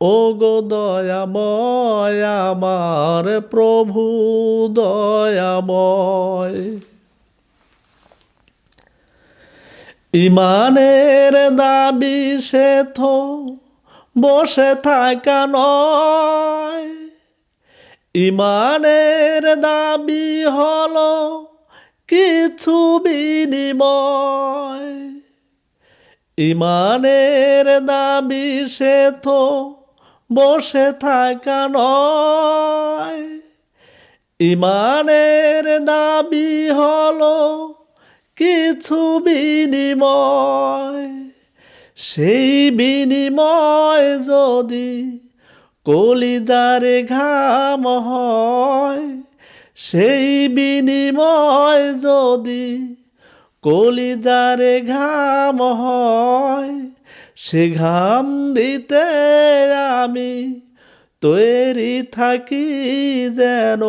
ও গো দয়াময়, আমার প্রভু দয়াময়। ইমানের দাবি সে তো বসে থাকা নয়। ইমানের দাবি হল কিছু বিনিময়। ইমানের দাবি সে তো বসে থাকা নয়। ইমানের দাবি হলো কিছু বিনিময়। সেই বিনিময় যদি কলিজারে ঘাম হয়, সেই বিনিময় যদি কলিজারে ঘাম হয় সে ঘাম দিতে আমি তৈরি থাকি যেন।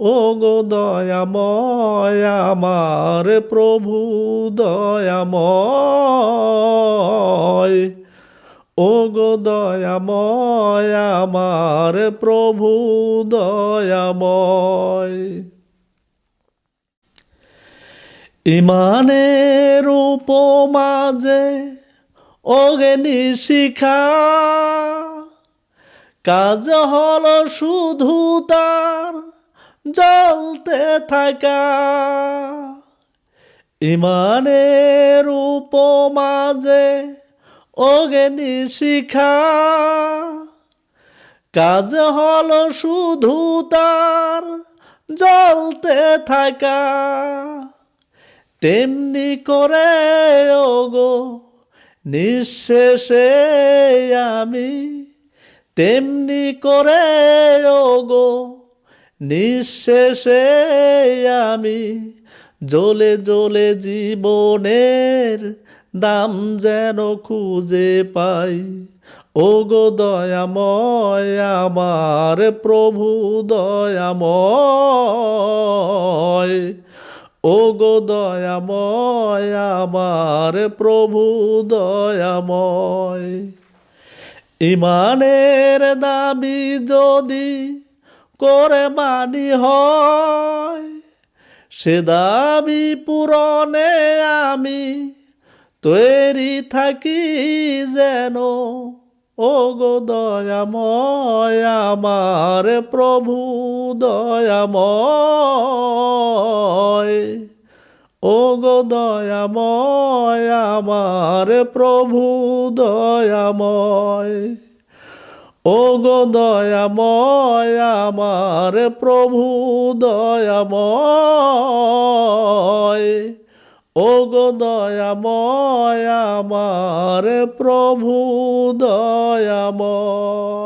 ও গো দয়াময় আমার প্রভু, দয়াময়। ও গো দয়াময় আমার প্রভু, দয়াময়। ইমানের উপমাজে অগ্নি শিখা কাজ হলো শুধু তার জ্বলতে থাকা। ইমানের উপমাজে অগ্নি শিখা কাজ হলো শুধু তার জ্বলতে থাকা। তেমনি করে ওগো নিঃশেষে আমি তেমনি করে ওগো, নিঃশেষে আমি জ্বলে জ্বলে জীবনের দাম যেন খুঁজে পাই। ও গো দয়াময় আমার প্রভু, দয়াময় ও গো দয়াময়, আমার প্রভু দয়াময়। ইমানের দাবি যদি করে মানি হয়, সে দাবি পূরণে আমি তৈরি থাকি যেন ও গো দয়াময় আমার প্রভু, দয়াময়। ও গো দয়াময় আমার প্রভু, দয়াময়। ও গো দয়াময় আমার প্রভু, দয়াময়। ও গো দয়াময় আমার প্রভু দয়াময়।